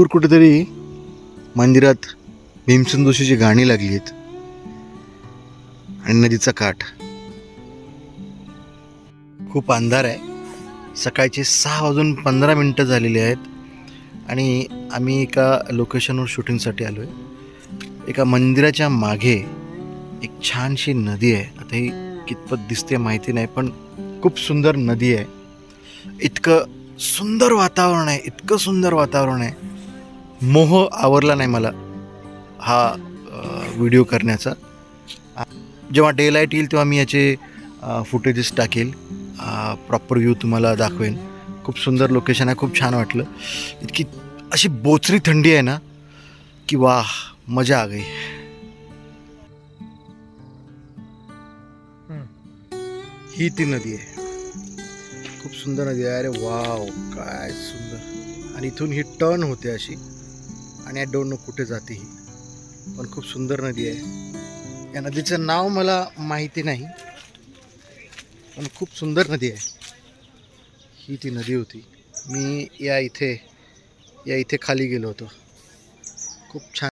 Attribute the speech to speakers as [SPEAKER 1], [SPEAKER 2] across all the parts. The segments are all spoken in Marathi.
[SPEAKER 1] दूर कुठेतरी मंदिरात भीमसेन जोशीची गाणी लागली आहेत. आणि नदीचा काठ. खूप अंधार आहे. सकाळचे सहा वाजून पंधरा मिनटं झालेली आहेत. आणि आम्ही एका लोकेशनवर शूटिंगसाठी आलो आहे एका मंदिराच्या मागे एक छानशी नदी आहे. आता ही कितपत दिसते माहिती नाही पण खूप सुंदर नदी आहे. इतकं सुंदर वातावरण आहे. इतकं सुंदर वातावरण आहे. मोह आवरला नाही मला हा व्हिडिओ करण्याचा. जेव्हा डे लाइट येईल तेव्हा मी याचे फुटेजेस टाकेल. प्रॉपर व्ह्यू तुम्हाला दाखवेन. खूप सुंदर लोकेशन आहे खूप छान वाटलं. इतकी अशी बोचरी थंडी आहे ना की वाह मजा आ गई. ही ती नदी आहे. खूप सुंदर नदी आहे. अरे वाव काय सुंदर. आणि इथून ही टर्न होते अशी. आणि आय डोंट नो कुठे जाते ही? पण खूप सुंदर नदी आहे. या नदीचं नाव मला माहिती नाही पण खूप सुंदर नदी आहे. ही ती नदी होती. मी या इथे या इथे खाली गेलो होतो. खूप छान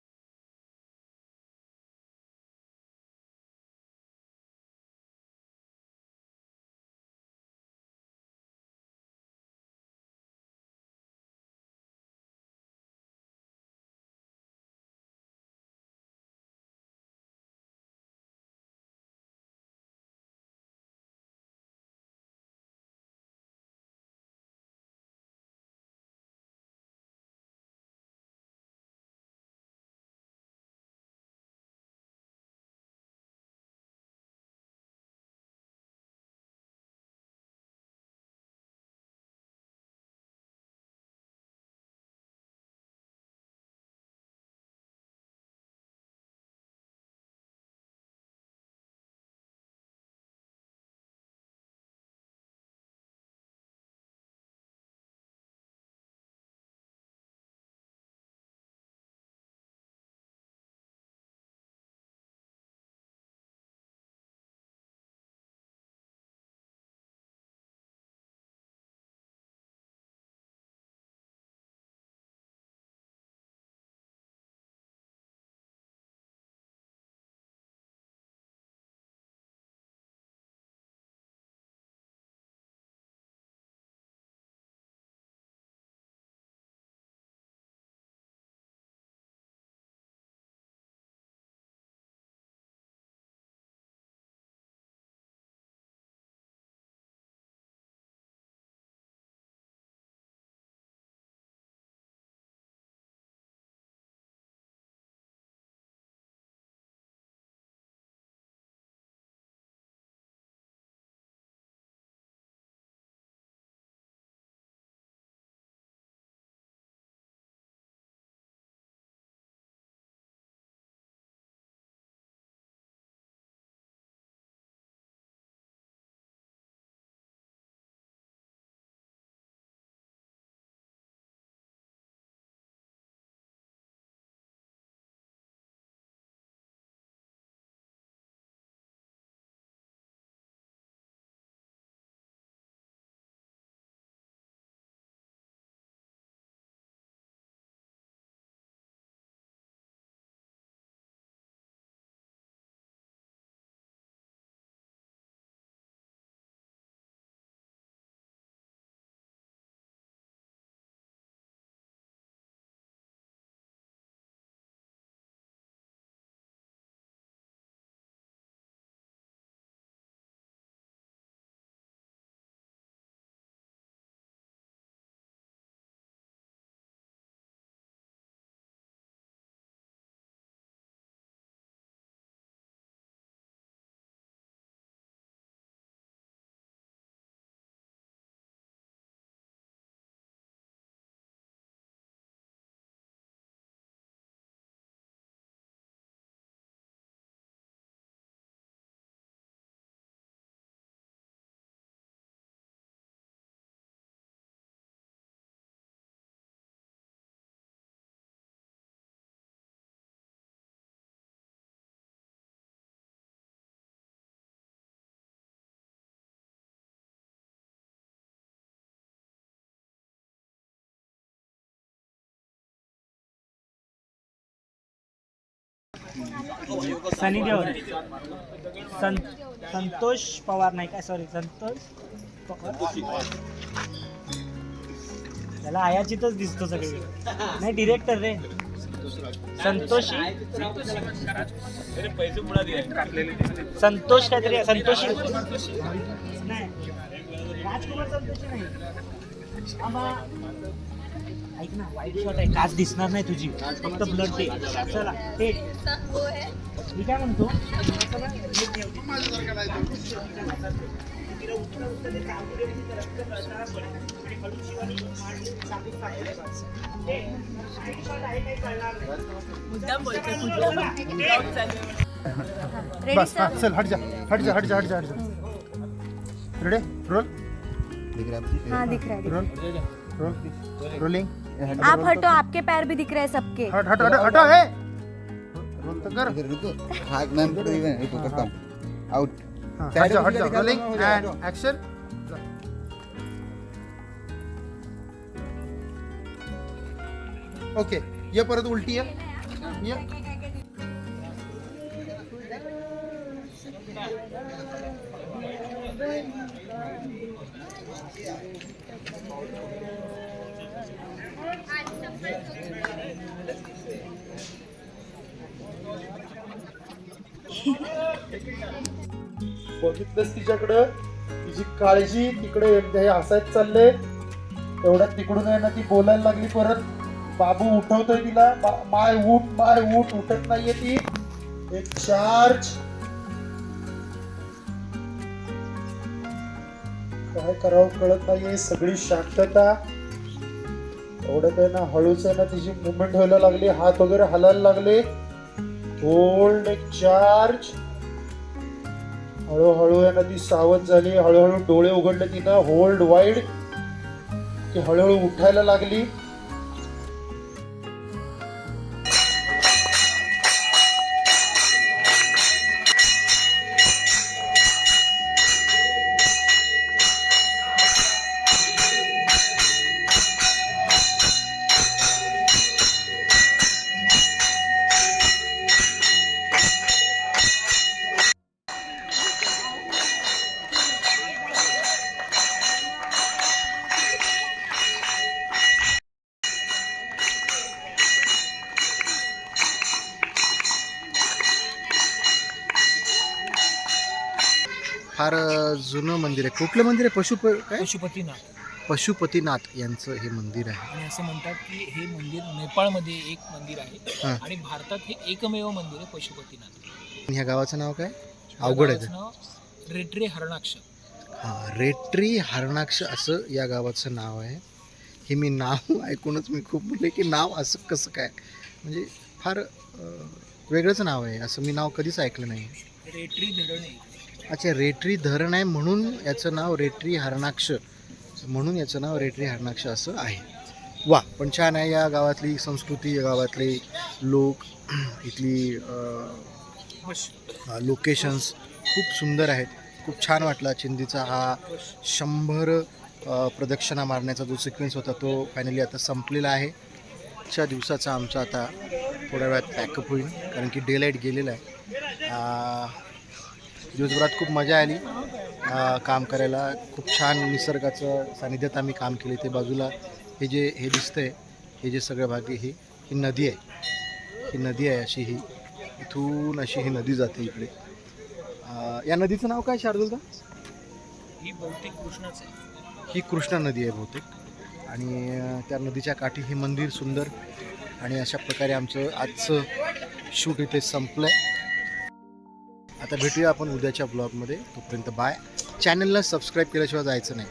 [SPEAKER 2] सनी देओल. सं संतोष पवार नाही काय सॉरी संतोष पवार. त्याला आयाचीतच दिसतो सगळे. नाही डिरेक्टर रे. संतोष. संतोष काहीतरी संतोषी. नाही. राजकुमार संतोषी नाही. ऐक ना वाईट शॉट आहे काच दिसणार नाही तुझी. फक्त ब्लड दे. चला ते मी काय म्हणतो? हे बस. हे,
[SPEAKER 3] हाँ चल हट जा हट जा हट जा हट जा हट जा. रेडी रोल
[SPEAKER 4] हाँ दिख रहा है दिख
[SPEAKER 3] रोल रोल रोलिंग
[SPEAKER 4] है। आप हटो आपके पैर भी दिख रहे हैं सबके।
[SPEAKER 3] हट हट हट हटो है। रोल तो कर।
[SPEAKER 5] रुको हाथ मैम को इवन रुको करता हूँ। आउट
[SPEAKER 3] हाँ, हट जा हट जा रोलिंग एंड एक्शन ओके ये परत उलटी आहे ये। बघितलंस तिच्याकडं? तिची काळजी तिकडे एकदा हे असायच चाललंय. एवढ्यात तिकडून आहे ना ती बोलायला लागली परत. बाबू उठवतोय तिला. माय उठ माय उठ उठत नाहीये ती. एक चार्ज काय करावं कळत नाहीये. सगळी शांतता. एवढं काय ना हळूच आहे ना तिची मुवमेंट व्हायला लागली हात वगैरे हलायला लागले. होल्ड चार्ज हळूहळू आहे ना ती सावध झाली हळूहळू डोळे उघडले तिनं होल्ड वाईड ती हळूहळू उठायला लागली.
[SPEAKER 1] फार जुनं मंदिर आहे. कुठलं मंदिर आहे? पशुप काय?
[SPEAKER 6] पशुपतीनाथ.
[SPEAKER 1] पशुपतीनाथ यांचं हे मंदिर आहे.
[SPEAKER 6] आणि असं म्हणतात की हे मंदिर नेपाळमध्ये एक मंदिर आहे
[SPEAKER 1] हा.
[SPEAKER 6] आणि भारतात हे एकमेव मंदिर आहे पशुपतीनाथ.
[SPEAKER 1] ह्या गावाचं नाव काय? अवघड आहे ते.
[SPEAKER 6] गावाचं नाव रेड्रे हरणाक्ष.
[SPEAKER 1] हां रेट्री हरणाक्ष असं या गावाचं नाव आहे. हे मी नाव ऐकूनच मी खूप म्हणले की नाव असं कसं काय? म्हणजे फार अ, वेगळंच नाव आहे. असं मी नाव कधीच ऐकलं नाही.
[SPEAKER 6] रेट्री धरणे.
[SPEAKER 1] अच्छा रेट्री धरण आहे म्हणून याचं नाव रेट्री हरणाक्ष. म्हणून याचं नाव रेट्री हरणाक्ष असं आहे. वा पण छान आहे या गावातली संस्कृती या गावातले लोक इथली लोकेशन्स खूप सुंदर आहेत. खूप छान वाटला चिंदीचा हा शंभर प्रदक्षिणा मारण्याचा जो सिक्वेन्स होता तो फायनली आता संपलेला आहे. च्या दिवसाचा आमचा आता थोड्या वेळात पॅकअप होईल कारण की डे लाइट गेलेला आहे. दिवसभरात खूप मजा आली. काम करायला खूप छान निसर्गाचं सानिध्यात आम्ही काम केले. ते बाजूला हे जे हे दिसतंय हे जे सगळं भाग ही ही नदी आहे. ही नदी आहे अशी ही इथून अशी ही नदी जाते इकडे. या नदीचं नाव काय शार्दुलदा
[SPEAKER 6] ही बहुतेक कृष्णाच आहे.
[SPEAKER 1] ही कृष्णा नदी आहे बहुतेक. आणि त्या नदीच्या काठी हे मंदिर सुंदर. आणि अशा प्रकारे आमचं आजचं शूट इथे संपलं आहे आता भेटूया आपण उद्याच्या ब्लॉगमध्ये तोपर्यंत बाय चॅनलला सबस्क्राईब केल्याशिवाय जायचं नाही.